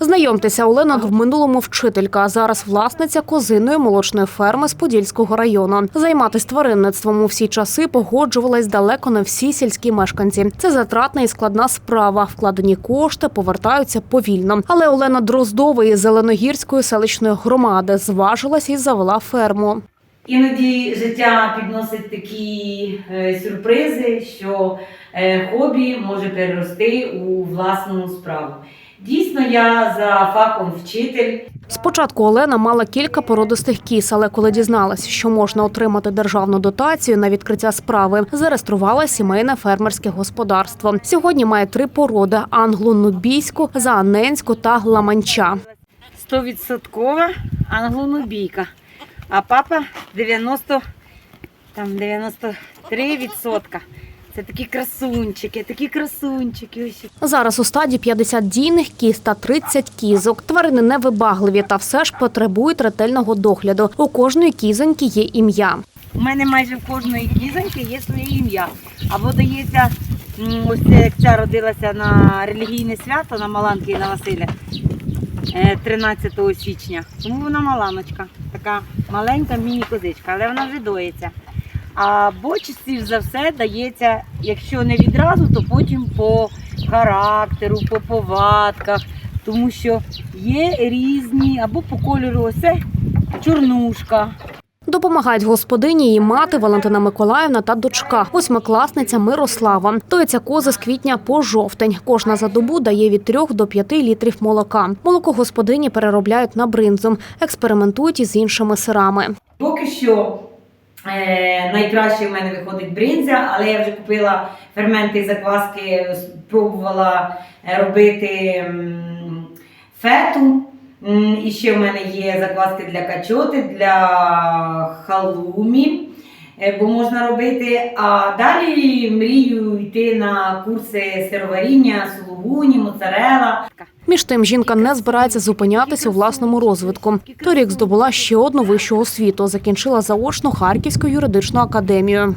Знайомтеся, Олена в минулому вчителька, а зараз власниця козиної молочної ферми з Подільського району. Займатися тваринництвом у всі часи погоджувались далеко не всі сільські мешканці. Це затратна і складна справа. Вкладені кошти повертаються повільно. Але Олена Дроздова із Зеленогірської селищної громади зважилась і завела ферму. Іноді життя підносить такі е, сюрпризи, що е, хобі може перерости у власну справу. Дійсно, я за фахом вчитель. Спочатку Олена мала кілька породистих кіз, але коли дізналась, що можна отримати державну дотацію на відкриття справи, зареєструвала сімейне фермерське господарство. Сьогодні має три породи: англо-нубійську, зааненську та ламанча. 100% англонубійка, а папа 90, там 93%. Це такі красунчики, такі красунчики. Зараз у стаді 50 дійних кіз та 30 кізок. Тварини невибагливі та все ж потребують ретельного догляду. У кожної кізоньки є ім'я. У мене майже в кожної кізоньки є своє ім'я. Або дається, ось це як ця родилася на релігійне свято на Маланки і на Василя е, 13 січня. Тому вона маланочка, така маленька міні-козичка, але вона вже доїться. Або частіше за все дається, якщо не відразу, то потім по характеру, по повадках, тому що є різні, або по кольору ось чорнушка. Допомагають господині її мати Валентина Миколаївна та дочка, восьмикласниця Мирослава. Тоїться кози з квітня по жовтень. Кожна за добу дає від 3 до 5 літрів молока. Молоко господині переробляють на бринзу, експериментують із іншими сирами. Поки що е, найкраще в мене виходить бринзя, але я вже купила ферменти і закваски, спробувала е, робити фету. І ще в мене є закваски для качоти, для халумі, бо можна робити. А далі мрію йти на курси сироваріння, сулугуні, моцарела. Між тим, жінка не збирається зупинятися у власному розвитку. Торік здобула ще одну вищу освіту. Закінчила заочно Харківську юридичну академію.